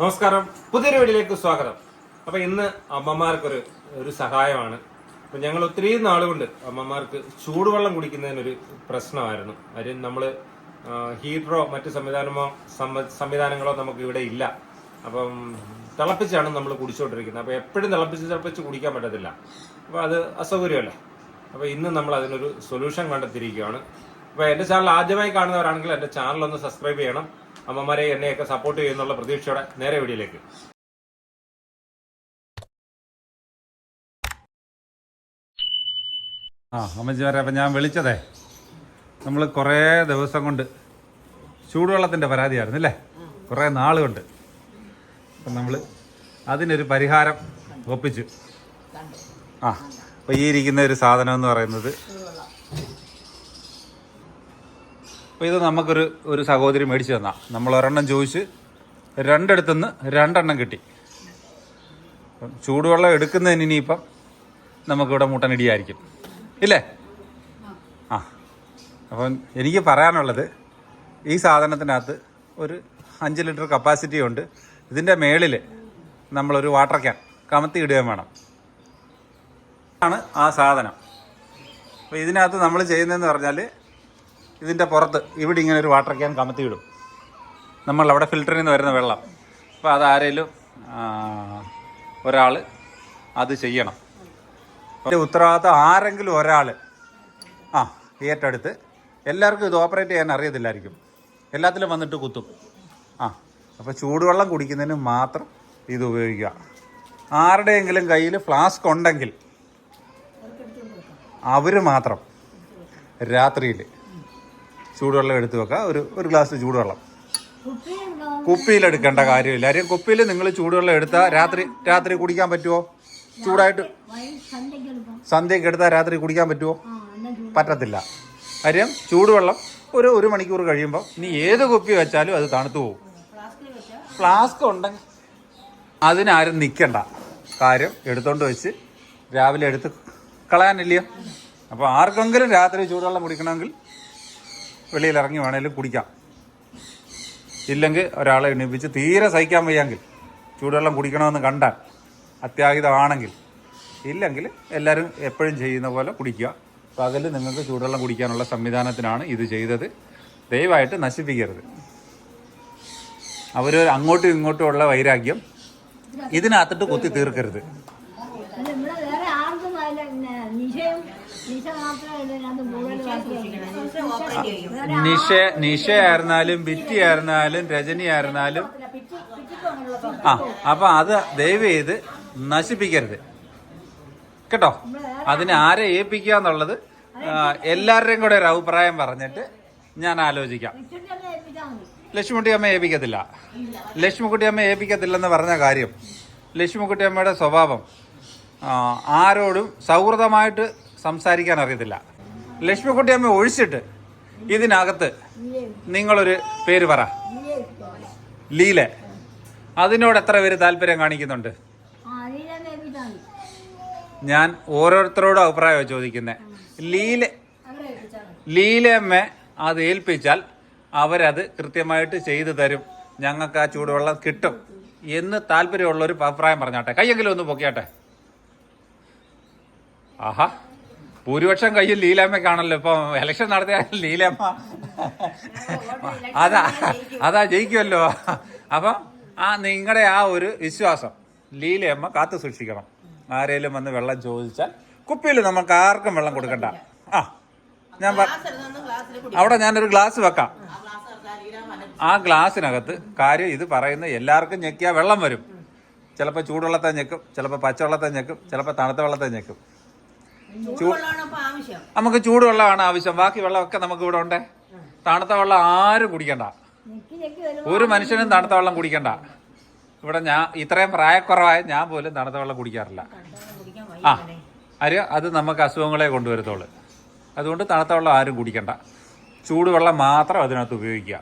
നമസ്കാരം. പുതിയൊരു വീഡിയോയിലേക്ക് സ്വാഗതം. അപ്പൊ ഇന്ന് അമ്മമാർക്കൊരു ഒരു സഹായമാണ്. അപ്പൊ ഞങ്ങൾ ഒത്തിരി നാളുകൊണ്ട് അമ്മമാർക്ക് ചൂടുവെള്ളം കുടിക്കുന്നതിനൊരു പ്രശ്നമായിരുന്നു. കാര്യം നമ്മൾ ഹീറ്ററോ മറ്റു സംവിധാനമോ സംവിധാനങ്ങളോ നമുക്ക് ഇവിടെ ഇല്ല. അപ്പം തിളപ്പിച്ചാണ് നമ്മൾ കുടിച്ചുകൊണ്ടിരിക്കുന്നത് അപ്പൊ എപ്പോഴും തിളപ്പിച്ച് തിളപ്പിച്ച് കുടിക്കാൻ പറ്റത്തില്ല. അപ്പൊ അത് അസൗകര്യമല്ലേ? അപ്പൊ ഇന്ന് നമ്മൾ അതിനൊരു സൊല്യൂഷൻ കണ്ടെത്തിയിരിക്കുകയാണ്. അപ്പൊ എന്റെ ചാനൽ ആദ്യമായി കാണുന്നവരാണെങ്കിൽ എന്റെ ചാനൽ ഒന്ന് സബ്സ്ക്രൈബ് ചെയ്യണം. അമ്മമാരെ എന്നെയൊക്കെ സപ്പോർട്ട് ചെയ്യുന്നുള്ള പ്രതീക്ഷയോടെ നേരെ വീഡിയോയിലേക്ക് ആ അമ്മച്ചിമാരെ അപ്പം ഞാൻ വിളിച്ചതേ. നമ്മൾ കുറേ ദിവസം കൊണ്ട് ചൂടുവെള്ളത്തിന്റെ പരാതിയായിരുന്നു അല്ലേ? കുറേ നാളുകൊണ്ട് കൊണ്ട്. അപ്പം നമ്മൾ അതിനൊരു പരിഹാരം ഒപ്പിച്ചു. ആ അപ്പോൾ ഈ ഇരിക്കുന്ന ഒരു സാധനം എന്ന് പറയുന്നത് അപ്പോൾ ഇത് നമുക്കൊരു ഒരു സഹോദരി മേടിച്ചു തന്നാ. നമ്മൾ ഒരെണ്ണം ചോദിച്ച് രണ്ടിടത്തുനിന്ന് രണ്ടെണ്ണം കിട്ടി. ചൂടുവെള്ളം എടുക്കുന്നതിന് ഇനിയിപ്പം നമുക്കിവിടെ മുട്ടനിടിയായിരിക്കും ഇല്ലേ? ആ. അപ്പം എനിക്ക് പറയാനുള്ളത് ഈ സാധനത്തിനകത്ത് ഒരു അഞ്ച് ലിറ്റർ കപ്പാസിറ്റി ഉണ്ട്. ഇതിന്റെ മേളിൽ നമ്മളൊരു വാട്ടർ ക്യാൻ കമത്തി ഇടുകയും വേണം. ആണ് ആ സാധനം. അപ്പോൾ ഇതിനകത്ത് നമ്മൾ ചെയ്യുന്നതെന്ന് പറഞ്ഞാൽ ഇതിന്റെ പുറത്ത് ഇവിടെ ഇങ്ങനെ ഒരു വാട്ടർ ക്യാൻ കമത്തി ഇടും. നമ്മൾ അവിടെ ഫിൽറ്ററിൽ നിന്ന് വരുന്ന വെള്ളം. അപ്പോൾ അതാരേലും ഒരാൾ അത് ചെയ്യണം. അതിന്റെ ഉത്തരവാദിത്തം ആരെങ്കിലും ഒരാൾ ആ ഏറ്റെടുത്ത് എല്ലാവർക്കും ഇത് ഓപ്പറേറ്റ് ചെയ്യാൻ അറിയത്തില്ലായിരിക്കും. എല്ലാത്തിലും വന്നിട്ട് കുത്തും. ആ അപ്പോൾ ചൂടുവെള്ളം കുടിക്കുന്നതിന് മാത്രം ഇത് ഉപയോഗിക്കുക. ആരുടെയെങ്കിലും കയ്യിൽ ഫ്ലാസ്ക് ഉണ്ടെങ്കിൽ അവർ മാത്രം രാത്രിയിൽ ചൂടുവെള്ളം എടുത്ത് വെക്കുക. ഒരു ഒരു ഗ്ലാസ് ചൂടുവെള്ളം. കുപ്പിയിലെടുക്കേണ്ട കാര്യമില്ല. കാര്യം കുപ്പിയിൽ നിങ്ങൾ ചൂടുവെള്ളം എടുത്താൽ രാത്രി രാത്രി കുടിക്കാൻ പറ്റുമോ ചൂടായിട്ട് സന്ധ്യയ്ക്ക് എടുത്താൽ രാത്രി കുടിക്കാൻ പറ്റുമോ പറ്റത്തില്ല. കാര്യം ചൂടുവെള്ളം ഒരു ഒരു മണിക്കൂർ കഴിയുമ്പോൾ ഇനി ഏത് കുപ്പി വെച്ചാലും അത് തണുത്തു പോകും. ഫ്ലാസ്ക് ഉണ്ടെങ്കിൽ അതിനാരും നിൽക്കണ്ട കാര്യം എടുത്തോണ്ട് വെച്ച് രാവിലെ എടുത്ത് കളയാനില്ലയോ? അപ്പോൾ ആർക്കെങ്കിലും രാത്രി ചൂടുവെള്ളം കുടിക്കണമെങ്കിൽ വെളിയിൽ ഇറങ്ങി വേണേലും കുടിക്കാം. ഇല്ലെങ്കിൽ ഒരാളെ എണീപ്പിച്ച് തീരെ സഹിക്കാൻ വയ്യെങ്കിൽ ചൂടുവെള്ളം കുടിക്കണമെന്ന് കണ്ടാൽ അത്യാഹിതമാണെങ്കിൽ ഇല്ലെങ്കിൽ എല്ലാവരും എപ്പോഴും ചെയ്യുന്ന പോലെ കുടിക്കുക. പകൽ നിങ്ങൾക്ക് ചൂടുവെള്ളം കുടിക്കാനുള്ള സംവിധാനത്തിനാണ് ഇത് ചെയ്തത്. ദയവായിട്ട് നശിപ്പിക്കരുത്. അവർ അങ്ങോട്ടും ഇങ്ങോട്ടും ഉള്ള വൈരാഗ്യം ഇതിനകത്തിട്ട് കുത്തി തീർക്കരുത് അല്ല, ഇവിടെ വേറെ ആർക്കും അതില്ല പിന്നെ നിശയും കൂടുതൽ നിഷ ആയിരുന്നാലും ബിറ്റി ആയിരുന്നാലും രജനി ആയിരുന്നാലും ആ അപ്പൊ അത് ദയവ് ചെയ്ത് നശിപ്പിക്കരുത്. കേട്ടോ? അതിനെ ആരെ ഏൽപ്പിക്കുക എന്നുള്ളത് എല്ലാവരുടെയും കൂടെ ഒരു അഭിപ്രായം പറഞ്ഞിട്ട് ഞാൻ ആലോചിക്കാം. ലക്ഷ്മിക്കുട്ടി അമ്മ ഏൽപ്പിക്കത്തില്ല. ലക്ഷ്മിക്കുട്ടി അമ്മ ഏൽപ്പിക്കത്തില്ലെന്ന് പറഞ്ഞ കാര്യം ലക്ഷ്മിക്കുട്ടി അമ്മയുടെ സ്വഭാവം ആരോടും സൗഹൃദമായിട്ട് സംസാരിക്കാൻ അറിയത്തില്ല. ലക്ഷ്മിക്കുട്ടി അമ്മ ഒഴിച്ചിട്ട് ഇതിനകത്ത് നിങ്ങളൊരു പേര് പറ. ലീല. അതിനോട് എത്ര പേര് താല്പര്യം കാണിക്കുന്നുണ്ട്? ഞാൻ ഓരോരുത്തരോടും അഭിപ്രായമാണ് ചോദിക്കുന്നത് ലീല ലീലയമ്മ അത് ഏൽപ്പിച്ചാൽ അവരത് കൃത്യമായിട്ട് ചെയ്തു തരും. ഞങ്ങൾക്ക് ആ ചൂടുവെള്ളം കിട്ടും എന്ന് താല്പര്യമുള്ളൊരു അഭിപ്രായം പറഞ്ഞാട്ടെ. കൈയെങ്കിലും ഒന്ന് പൊക്കിയാട്ടെ. ആഹാ. ഭൂരിപക്ഷം കയ്യിൽ ലീലാമ്മക്കാണല്ലോ ഇപ്പൊ ഇലക്ഷൻ നടത്തിയ ലീലാമ്മ അതാ അതാ ജയിക്കുമല്ലോ. അപ്പം ആ നിങ്ങളുടെ ആ ഒരു വിശ്വാസം ലീലയമ്മ കാത്തു സൂക്ഷിക്കണം. ആരേലും വന്ന് വെള്ളം ചോദിച്ചാൽ കുപ്പിയിൽ നമുക്ക് ആർക്കും വെള്ളം കൊടുക്കണ്ട. ആ ഞാൻ അവിടെ ഞാനൊരു ഗ്ലാസ് വെക്കാം. ആ ഗ്ലാസ്സിനകത്ത് കാര്യം ഇത് പറയുന്ന എല്ലാവർക്കും ഞെക്കിയാൽ വെള്ളം വരും. ചിലപ്പോൾ ചൂടുവെള്ളത്തെ ഞെക്കും ചിലപ്പോൾ പച്ചവെള്ളത്തെ ഞെക്കും ചിലപ്പോൾ തണുത്ത വെള്ളത്തെ ഞെക്കും. നമുക്ക് ചൂടുവെള്ളമാണ് ആവശ്യം. ബാക്കി വെള്ളമൊക്കെ നമുക്ക് ഇവിടെ ഉണ്ട്. തണുത്ത വെള്ളം ആരും കുടിക്കണ്ട. ഒരു മനുഷ്യനും തണുത്ത വെള്ളം കുടിക്കണ്ട. ഇവിടെ ഞാൻ ഇത്രയും പ്രായക്കുറവായ ഞാൻ പോലും തണുത്ത വെള്ളം കുടിക്കാറില്ല. ആ അരി അത് നമുക്ക് അസുഖങ്ങളെ കൊണ്ടുവരത്തുള്ളൂ. അതുകൊണ്ട് തണുത്ത വെള്ളം ആരും കുടിക്കണ്ട. ചൂടുവെള്ളം മാത്രം അതിനകത്ത് ഉപയോഗിക്കുക.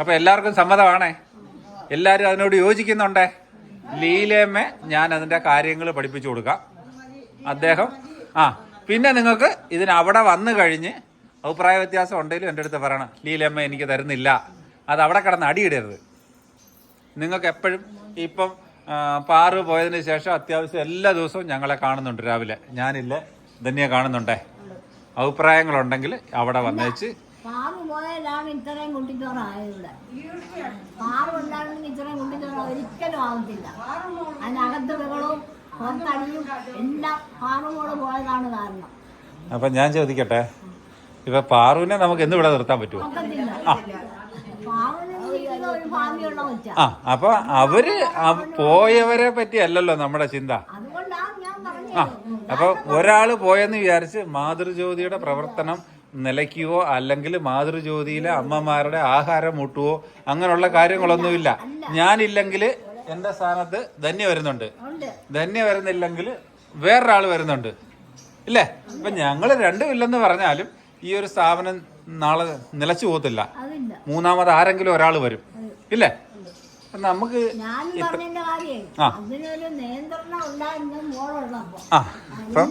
അപ്പോൾ എല്ലാവർക്കും സമ്മതമാണേ? എല്ലാവരും അതിനോട് യോജിക്കുന്നുണ്ടേ? ലീലേമ്മ ഞാൻ അതിന്റെ കാര്യങ്ങൾ പഠിപ്പിച്ചു കൊടുക്കാം. അദ്ദേഹം ആ പിന്നെ നിങ്ങൾക്ക് ഇതിന് അവിടെ വന്നു കഴിഞ്ഞ് അഭിപ്രായ വ്യത്യാസം ഉണ്ടെങ്കിലും എന്റെ അടുത്ത് പറയണം. ലീലമ്മ എനിക്ക് തരുന്നില്ല. അത് അവിടെ കിടന്ന് അടിയിടരുത്. നിങ്ങൾക്ക് എപ്പോഴും ഇപ്പം പാറ് പാറു പോയതിന് ശേഷം അത്യാവശ്യം എല്ലാ ദിവസവും ഞങ്ങളെ കാണുന്നുണ്ട് രാവിലെ. ഞാനില്ല ധന്യ കാണുന്നുണ്ടേ. അഭിപ്രായങ്ങളുണ്ടെങ്കിൽ അവിടെ വന്നേച്ച് പോയാലാണ് ഇത്രയും കുട്ടിച്ചോറായത് ഉണ്ടായിരുന്നെങ്കിൽ ഇത്രയും കുട്ടിച്ചോറ് ഒരിക്കലും ആവത്തില്ല. അതിനകത്ത് ബഹളവും പുറത്തടിയും എല്ലാം പാമ്പുകൂടെ പോയതാണ് കാരണം. അപ്പം ഞാൻ ചോദിക്കട്ടെ? ഇപ്പൊ പാറുവിനെ നമുക്ക് എന്ന് ഇവിടെ നിർത്താൻ പറ്റുമോ? ആ. അപ്പൊ അവർ പോയവരെ പറ്റി അല്ലല്ലോ നമ്മുടെ ചിന്ത. ആ അപ്പൊ ഒരാൾ പോയെന്ന് വിചാരിച്ച് മാതൃജ്യോതിയുടെ പ്രവർത്തനം നിലയ്ക്കുവോ അല്ലെങ്കിൽ മാതൃജ്യോതിയിലെ അമ്മമാരുടെ ആഹാരം മുട്ടുവോ അങ്ങനെയുള്ള കാര്യങ്ങളൊന്നുമില്ല. ഞാനില്ലെങ്കിൽ എന്റെ സ്ഥാനത്ത് ധന്യ വരുന്നുണ്ട്. ധന്യ വരുന്നില്ലെങ്കിൽ വേറൊരാൾ വരുന്നുണ്ട്. ഇല്ലേ? ഇപ്പൊ ഞങ്ങൾ രണ്ടും ഇല്ലെന്ന് പറഞ്ഞാലും ഈ ഒരു സ്ഥാപനം നാളെ നിലച്ചു പോകത്തില്ല. മൂന്നാമത് ആരെങ്കിലും ഒരാൾ വരും. ഇല്ലേ? അപ്പൊ നമുക്ക് അപ്പൊ ആ. അപ്പം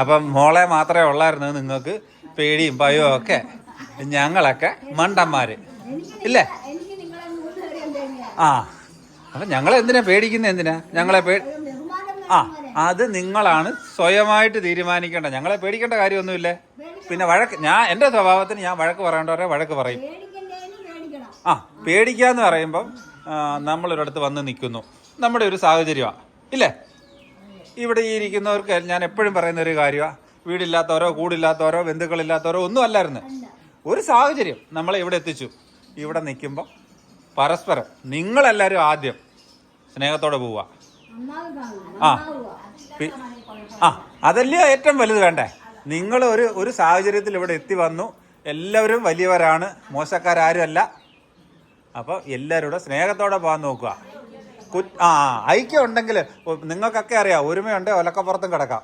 അപ്പം മോളെ മാത്രമേ ഉള്ളായിരുന്നു നിങ്ങൾക്ക് പേടിയും ഭയവും ഒക്കെ ഞങ്ങളൊക്കെ മണ്ടന്മാര്. ഇല്ലേ എനിക്ക് നിങ്ങളെ മൂന്ന് പേരെയും പേടിയാ ആ. അപ്പം ഞങ്ങളെ എന്തിനാ പേടിക്കുന്നത് എന്തിനാ? ഞങ്ങളെ പേ ആ അത് നിങ്ങളാണ് സ്വയമായിട്ട് തീരുമാനിക്കേണ്ട. ഞങ്ങളെ പേടിക്കേണ്ട കാര്യമൊന്നുമില്ലേ. പിന്നെ വഴക്ക് ഞാൻ എന്റെ സ്വഭാവത്തിന് ഞാൻ വഴക്ക് പറയേണ്ടവരെ വഴക്ക് പറയും. ആ പേടിക്കാന്ന് പറയുമ്പം നമ്മളൊരിടത്ത് വന്ന് നിൽക്കുന്നു. നമ്മുടെ ഒരു സാഹചര്യമാണ് ഇല്ലേ? ഇവിടെ ഈ ഇരിക്കുന്നവർക്ക് ഞാൻ എപ്പോഴും പറയുന്ന ഒരു കാര്യമാണ് വീടില്ലാത്തവരോ കൂടില്ലാത്തവരോ ബന്ധുക്കളില്ലാത്തവരോ ഒന്നും അല്ലായിരുന്നു. ഒരു സാഹചര്യം നമ്മളെ ഇവിടെ എത്തിച്ചു. ഇവിടെ നിൽക്കുമ്പോൾ പരസ്പരം. നിങ്ങളെല്ലാവരും ആദ്യം സ്നേഹത്തോടെ പോവുക. ആ. ആ. അതല്ലേ ഏറ്റവും വലുത് വേണ്ടേ? നിങ്ങൾ ഒരു ഒരു സാഹചര്യത്തിൽ ഇവിടെ എത്തി വന്നു. എല്ലാവരും വലിയവരാണ്. മോശക്കാരും അപ്പോൾ എല്ലാവരും സ്നേഹത്തോടെ പോകാൻ നോക്കുക. കു- ആ, ഐക്യം ഉണ്ടെങ്കിൽ നിങ്ങൾക്കൊക്കെ അറിയാം. ഒരുമയുണ്ട് ഒലക്കപ്പുറത്തും കിടക്കാം.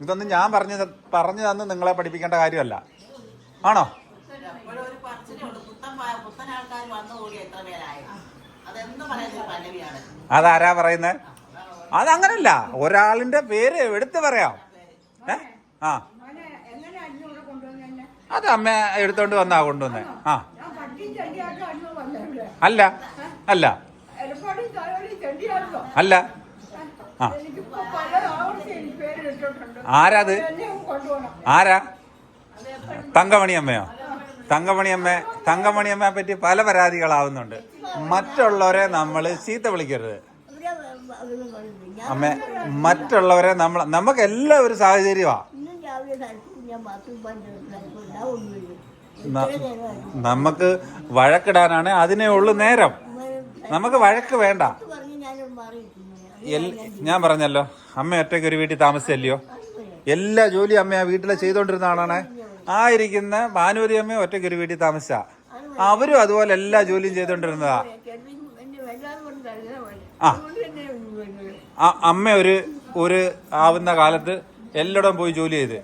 ഇതൊന്നും ഞാൻ പറഞ്ഞു പറഞ്ഞു തന്ന് നിങ്ങളെ പഠിപ്പിക്കേണ്ട കാര്യമല്ല. ആണോ എപ്പോഴും ഒരു പറച്ചിലുണ്ട് പുത്തൻ അതാരാ പറയുന്നത് അതങ്ങനല്ല. ഒരാളിന്റെ പേര് എടുത്തു പറയാം. ഏ? ആ. അത് അമ്മ എടുത്തോണ്ട് വന്നാ കൊണ്ടുവന്നേ. ആ. അല്ല. അല്ല. അല്ല. ആ. ആരാത്? ആരാ? തങ്കമണിയമ്മയോ തങ്കമണിയമ്മ തങ്കമണിയമ്മയെ പറ്റി പല പരാതികളാവുന്നുണ്ട്. മറ്റുള്ളവരെ നമ്മൾ ചീത്ത വിളിക്കരുത്. അമ്മ മറ്റുള്ളവരെ നമ്മൾ നമുക്ക് എല്ലാം ഒരു സാഹചര്യമാണ് നമുക്ക് വഴക്കിടാനാണ് അതിനേ ഉള്ളു നേരം. നമുക്ക് വഴക്ക് വേണ്ട. ഞാൻ പറഞ്ഞല്ലോ അമ്മ ഒറ്റയ്ക്ക് ഒരു വീട്ടിൽ താമസിച്ചല്ലയോ? എല്ലാ ജോലിയും അമ്മ ആ വീട്ടിലെ ചെയ്തോണ്ടിരുന്ന ആളാണ്. ആ ഇരിക്കുന്ന ഭാനുവരി അമ്മ ഒറ്റയ്ക്ക് ഒരു വീട്ടിൽ താമസിച്ച. അവരും അതുപോലെ എല്ലാ ജോലിയും ചെയ്തോണ്ടിരുന്നതാ ആ. അമ്മ ഒരു ഒരു ആവുന്ന കാലത്ത് എല്ലടം പോയി ജോലി ചെയ്ത്.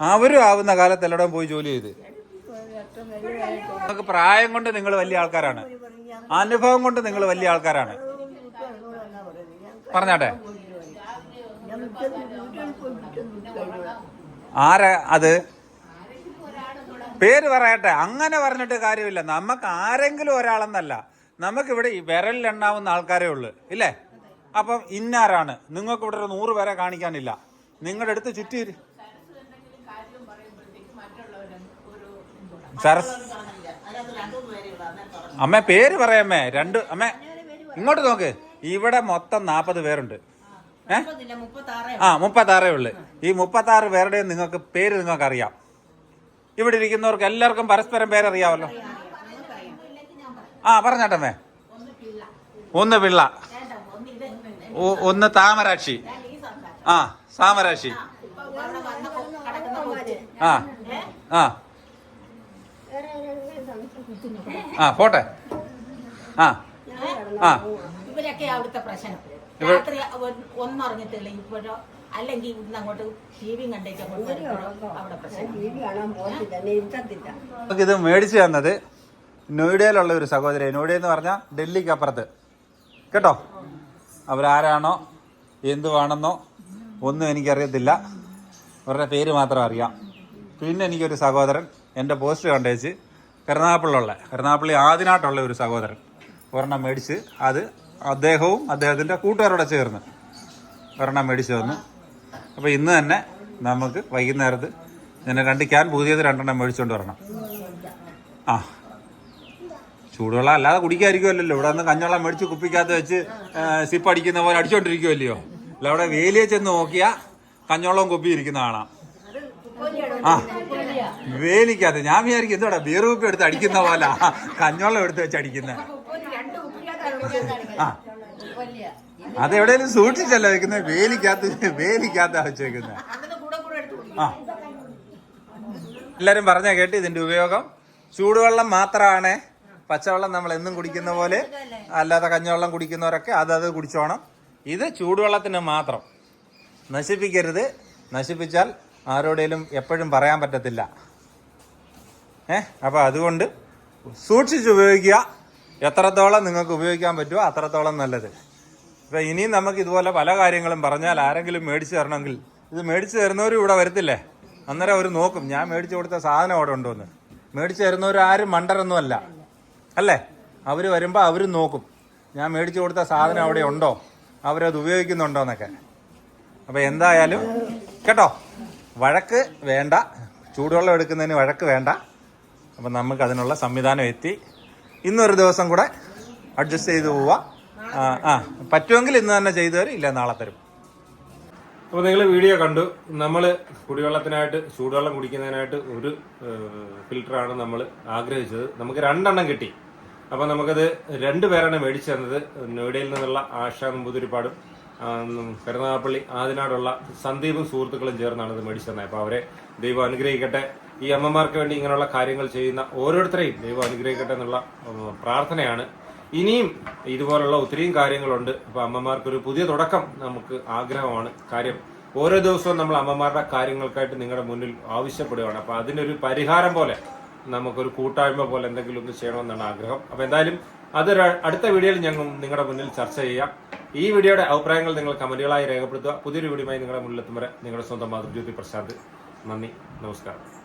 അവരും ആവുന്ന കാലത്ത് എല്ലടം പോയി ജോലി ചെയ്ത്. നിങ്ങൾക്ക് പ്രായം കൊണ്ട് നിങ്ങൾ വലിയ ആൾക്കാരാണ്. അനുഭവം കൊണ്ട് നിങ്ങൾ വലിയ ആൾക്കാരാണ്. പറഞ്ഞാട്ടെ. ആരാ അത്? പേര് പറയട്ടെ അങ്ങനെ പറഞ്ഞിട്ട് കാര്യമില്ല. നമുക്ക് ആരെങ്കിലും ഒരാളെന്നല്ല. നമുക്കിവിടെ ഈ വിരലിലെണ്ണാവുന്ന ആൾക്കാരേ ഉള്ളൂ ഇല്ലേ? അപ്പം ഇന്നാരാണ്? നിങ്ങൾക്ക് ഇവിടെ ഒരു നൂറ് പേരെ കാണിക്കാനില്ല. നിങ്ങളുടെ അടുത്ത് ചുറ്റി സരസ് അമ്മ പേര് പറയാമേ രണ്ട് അമ്മ ഇങ്ങോട്ട് നോക്ക്. ഇവിടെ മൊത്തം നാൽപ്പത് പേരുണ്ട്. ഏ? ആ മുപ്പത്താറേ ഉള്ളു. ഈ മുപ്പത്താറ് പേരുടെയും നിങ്ങൾക്ക് പേര് നിങ്ങൾക്ക് അറിയാം ഇവിടെ ഇരിക്കുന്നവർക്ക് എല്ലാവർക്കും പരസ്പരം പേരറിയാമല്ലോ ആ പറഞ്ഞാട്ടമ്മേ. ഒന്ന് പിള്ള. ഒന്ന് താമരാക്ഷി. ആ കൊച്ച് ആ ആ. ആ പോട്ടെ. ആ. ആ. ഇവരൊക്കെ അവിടുത്തെ പ്രശ്നം. ഇവർ- രാത്രി ഒ- ഇപ്പോഴോ അല്ലെങ്കിൽ ഇവിടുന്ന് അങ്ങോട്ട് ടി വിയും കണ്ടേക്ക് അങ്ങോട്ട് വരുമ്പോഴോ അവിടെ പ്രശ്നം വി നമുക്കിത് മേടിച്ചു തന്നത് നോയിഡയിലുള്ള ഒരു സഹോദരി നോയിഡ എന്ന് പറഞ്ഞാൽ ഡൽഹിക്ക് അപ്പുറത്ത്. കേട്ടോ? അവരാരാണോ? എന്തുവാണെന്നോ ഒന്നും എനിക്കറിയത്തില്ല. അവരുടെ പേര് മാത്രം അറിയാം. പിന്നെ എനിക്കൊരു സഹോദരൻ എന്റെ പോസ്റ്റ് കണ്ടേച്ച് കരുനാഗപ്പള്ളിയുള്ള കരുനാഗപ്പള്ളി ആദ്യമായിട്ടുള്ള ഒരു സഹോദരൻ ഒരെണ്ണം മേടിച്ച് അത് അദ്ദേഹവും അദ്ദേഹത്തിന്റെ കൂട്ടുകാരോടെ ചേർന്ന് ഒരെണ്ണം മേടിച്ച് തന്നു. അപ്പോൾ ഇന്ന് തന്നെ നമുക്ക് വൈകുന്നേരത്ത് ഇങ്ങനെ രണ്ട് ക്യാൻ പുതിയത് രണ്ടെണ്ണം മേടിച്ചുകൊണ്ട് വരണം. ആ. ചൂടുവെള്ളം അല്ലാതെ കുടിക്കാതിരിക്കുമല്ലോ ഇവിടെ നിന്ന് കഞ്ഞവെള്ളം മേടിച്ച് കുപ്പിക്കകത്ത് വെച്ച് സിപ്പ് അടിക്കുന്ന പോലെ അടിച്ചോണ്ടിരിക്കുമല്ലയോ അല്ല അവിടെ വേലിയെ ചെന്ന് നോക്കിയാൽ കഞ്ഞവെള്ളം കുപ്പി ഇരിക്കുന്ന കാണാം. ആ. വേലിക്കകത്ത്. ഞാൻ വിചാരിക്കും എന്തോടാ ബീർ കുപ്പി എടുത്ത് അടിക്കുന്ന പോലെ. കഞ്ഞവെള്ളം എടുത്ത് വെച്ച് അടിക്കുന്ന. ആ. അതെവിടെയെങ്കിലും സൂക്ഷിച്ചല്ല വെക്കുന്നത് വേലിക്കകത്ത് വേലിക്കകത്താ വെച്ചേക്കുന്നത് ആ. എല്ലാരും പറഞ്ഞ കേട്ട് ഇതിന്റെ ഉപയോഗം. ചൂടുവെള്ളം മാത്രമാണ് പച്ചവെള്ളം നമ്മൾ എന്നും കുടിക്കുന്ന പോലെ അല്ലാതെ കഞ്ഞവെള്ളം കുടിക്കുന്നവരൊക്കെ അതത് കുടിച്ചോണം. ഇത് ചൂടുവെള്ളത്തിന് മാത്രം. നശിപ്പിക്കരുത്. നശിപ്പിച്ചാൽ ആരോടേലും എപ്പോഴും പറയാൻ പറ്റത്തില്ല. ഏ? അപ്പോൾ അതുകൊണ്ട് സൂക്ഷിച്ച് ഉപയോഗിക്കുക. എത്രത്തോളം നിങ്ങൾക്ക് ഉപയോഗിക്കാൻ പറ്റുമോ അത്രത്തോളം നല്ലത്. ഇപ്പം ഇനിയും നമുക്ക് ഇതുപോലെ പല കാര്യങ്ങളും പറഞ്ഞാൽ ആരെങ്കിലും മേടിച്ചു തരണമെങ്കിൽ ഇത് മേടിച്ചു തരുന്നവരും ഇവിടെ വരത്തില്ലേ? അന്നേരം അവർ നോക്കും ഞാൻ മേടിച്ചു കൊടുത്ത സാധനം അവിടെ ഉണ്ടോ എന്ന് മേടിച്ചു തരുന്നവർ ആരും മണ്ടരൊന്നും അല്ല. അല്ലേ? അവർ വരുമ്പോൾ അവരും നോക്കും ഞാൻ മേടിച്ചു കൊടുത്ത സാധനം അവിടെ ഉണ്ടോ? അവരത് ഉപയോഗിക്കുന്നുണ്ടോ? എന്നൊക്കെ. അപ്പോൾ എന്തായാലും കേട്ടോ? വഴക്ക് വേണ്ട. ചൂടുവെള്ളം എടുക്കുന്നതിന് വഴക്ക് വേണ്ട. അപ്പം നമുക്ക് അതിനുള്ള സംവിധാനം എത്തി. ഇന്നൊരു ദിവസം കൂടെ അഡ്ജസ്റ്റ് ചെയ്ത് പോവുക ആ, പറ്റുമെങ്കിൽ ഇന്ന് തന്നെ ചെയ്തു തരും ഇല്ല നാളെ തരും. അപ്പോൾ നിങ്ങൾ വീഡിയോ കണ്ടു. നമ്മൾ കുടിവെള്ളത്തിനായിട്ട് ചൂടുവെള്ളം കുടിക്കുന്നതിനായിട്ട് ഒരു ഫിൽറ്ററാണ് നമ്മൾ ആഗ്രഹിച്ചത്. നമുക്ക് രണ്ടെണ്ണം കിട്ടി. അപ്പോൾ നമുക്കത് രണ്ട് പേരാണ് മേടിച്ചു തന്നത്. നോയിഡയിൽ നിന്നുള്ള ആശ നമ്പൂതിരിപ്പാടും പെരുന്നാപ്പള്ളി ആദിനാടുള്ള സന്ദീപും സുഹൃത്തുക്കളും ചേർന്നാണ് ഇത് മേടിച്ചു തന്നത്. അപ്പോൾ അവരെ ദൈവം അനുഗ്രഹിക്കട്ടെ. ഈ അമ്മമാർക്ക് വേണ്ടി ഇങ്ങനെയുള്ള കാര്യങ്ങൾ ചെയ്യുന്ന ഓരോരുത്തരെയും ദൈവം അനുഗ്രഹിക്കട്ടെ എന്നുള്ള പ്രാർത്ഥനയാണ് ഇനിയും ഇതുപോലുള്ള ഒത്തിരിയും കാര്യങ്ങളുണ്ട്. അപ്പൊ അമ്മമാർക്കൊരു പുതിയ തുടക്കം നമുക്ക് ആഗ്രഹമാണ്. കാര്യം ഓരോ ദിവസവും നമ്മൾ അമ്മമാരുടെ കാര്യങ്ങൾക്കായിട്ട് നിങ്ങളുടെ മുന്നിൽ ആവശ്യപ്പെടുകയാണ്. അപ്പൊ അതിനൊരു പരിഹാരം പോലെ നമുക്കൊരു കൂട്ടായ്മ പോലെ എന്തെങ്കിലും ഒന്ന് ചെയ്യണമെന്നാണ് ആഗ്രഹം. അപ്പൊ എന്തായാലും അതൊരു അടുത്ത വീഡിയോയിൽ ഞങ്ങൾ നിങ്ങളുടെ മുന്നിൽ ചർച്ച ചെയ്യാം. ഈ വീഡിയോയുടെ അഭിപ്രായങ്ങൾ നിങ്ങൾ കമന്റുകളായി രേഖപ്പെടുത്തുക. പുതിയൊരു വീഡിയോയുമായി നിങ്ങളുടെ മുന്നിലെത്തും വരെ നിങ്ങളുടെ സ്വന്തം മാതൃജ്യോതി പ്രശാന്ത്. നന്ദി. നമസ്കാരം.